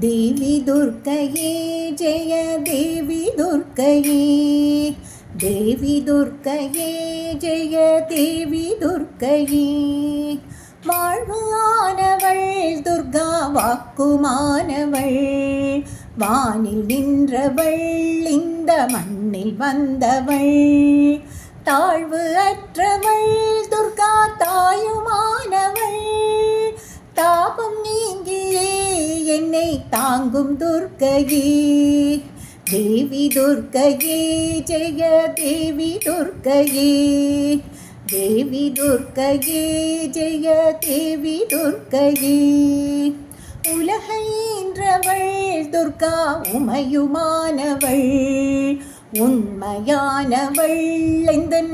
தேவி துர்க்கையே ஜெய தேவி துர்க்கையே. தேவி துர்க்கையே ஜெய தேவி துர்க்கையே. வாழ்வானவள் துர்கா வாக்குமானவள். வானில் நின்றவள் இந்த மண்ணில் வந்தவள். தாழ்வு அற்றவள் துர்க்கையே தேவி துர்க்கையே ஜெய தேவி துர்க்கையே தேவி துர்க்கையே ஜெய தேவி துர்க்கையே. உலகைன்றவள் துர்கா உமையுமானவள். உண்மையானவள் இந்த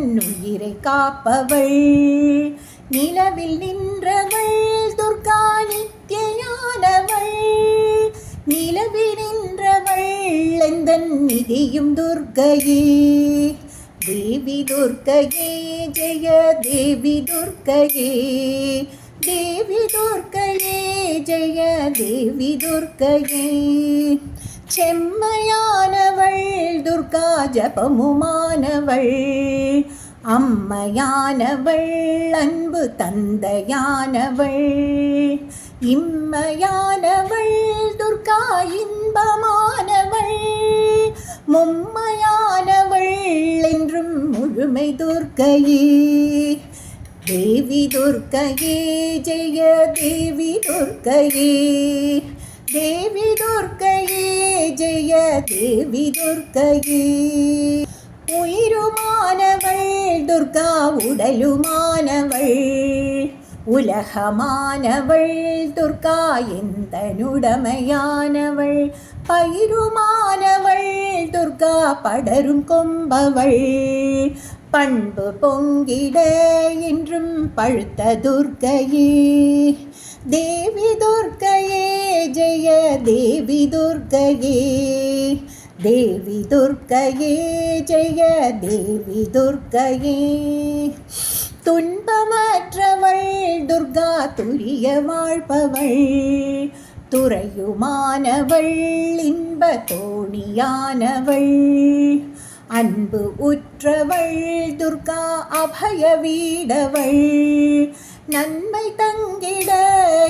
உயிரை காப்பவள். நிலவில் நின்றவள் துர்கா நித்தியானவள். சந்நிதியும் துர்கையே தேவி துர்க்கையே ஜெய தேவி துர்க்கையே. தேவி துர்க்கையே ஜெய தேவி துர்க்கையே. செம்மையானவள் துர்கா ஜபமுமானவள். அம்மையானவள் அன்பு தந்தையானவள். இம்மையானவள் துர்கா இன்பமானவள். மும்மையானவள் என்றும் முழுமை துர்க்கையே. தேவி துர்க்கையே ஜெய தேவி துர்க்கையே. தேவி துர்க்கையே ஜெய தேவி துர்க்கையே. உயிருமானவள் துர்கா உடலுமானவள் உலகமானவள் துர்கா எந்த நுடமையானவள் பயிருமானவள் துர்கா படரும் கொம்பவள். பண்பு பொங்கிட என்றும் பழுத்த துர்க்கையே தேவி துர்க்கையே ஜெய தேவி துர்க்கையே. தேவி துர்க்கையே ஜெய தேவி துர்க்கையே. துன்பமற்றவள் துர்கா துரிய வாழ்பவள் துறையுமானவள் இன்ப தோணியானவள். அன்பு உற்றவள் துர்கா அபய வீடவள். நன்மை தங்கிட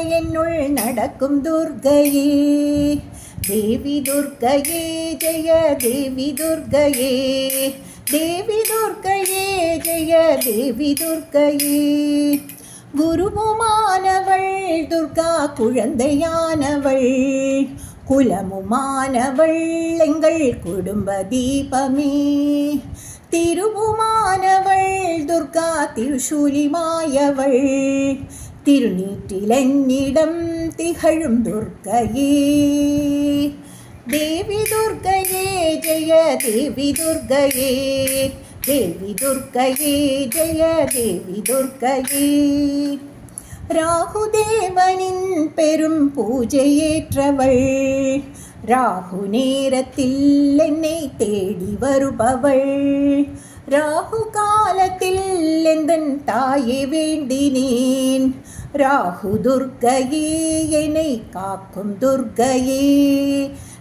என்னுள் நடக்கும் துர்கையே. தேவி துர்கையே ஜெய தேவி துர்கையே. தேவி துர்க்கையே ஜெய தேவி துர்க்கையே குருவுமானவள் துர்கா குழந்தையானவள். குலமுமானவள் எங்கள் குடும்ப தீபமே. திருவுமானவள் துர்கா திருசூலிமாயவள் திருநீற்றிலென்னிடம் திகழும் துர்க்கையே. தேவி துர்கையே ஜெய தேவி துர்கையே தேவி துர்கையே ஜெய தேவி துர்கையே ராகுதேவனின் பெரும் பூஜையேற்றவள். ராகு நேரத்தில் என்னை தேடி வருபவள். ராகு காலத்தில் எந்தன் தாயை வேண்டினேன்? ராகு துர்கையே என்னை காக்கும் துர்கையே.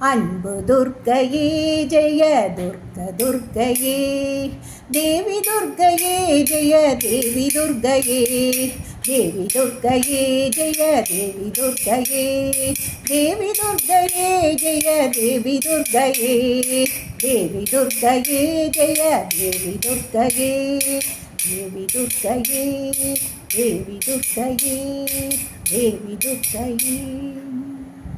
அன்பு துர்க்கையே ஜெய துர்க்க துர்க்கையே தேவி துர்க்கையே ஜெய தேவி துர்க்கையே தேவி துர்க்கையே ஜெய தேவி துர்க்கையே தேவி துர்க்கையே ஜெய தேவி துர்க்கையே தேவி துர்க்கையே ஜெய தேவி துர்க்கையே தேவி துர்க்கையே தேவி துர்க்கையே தேவி துர்க்கையே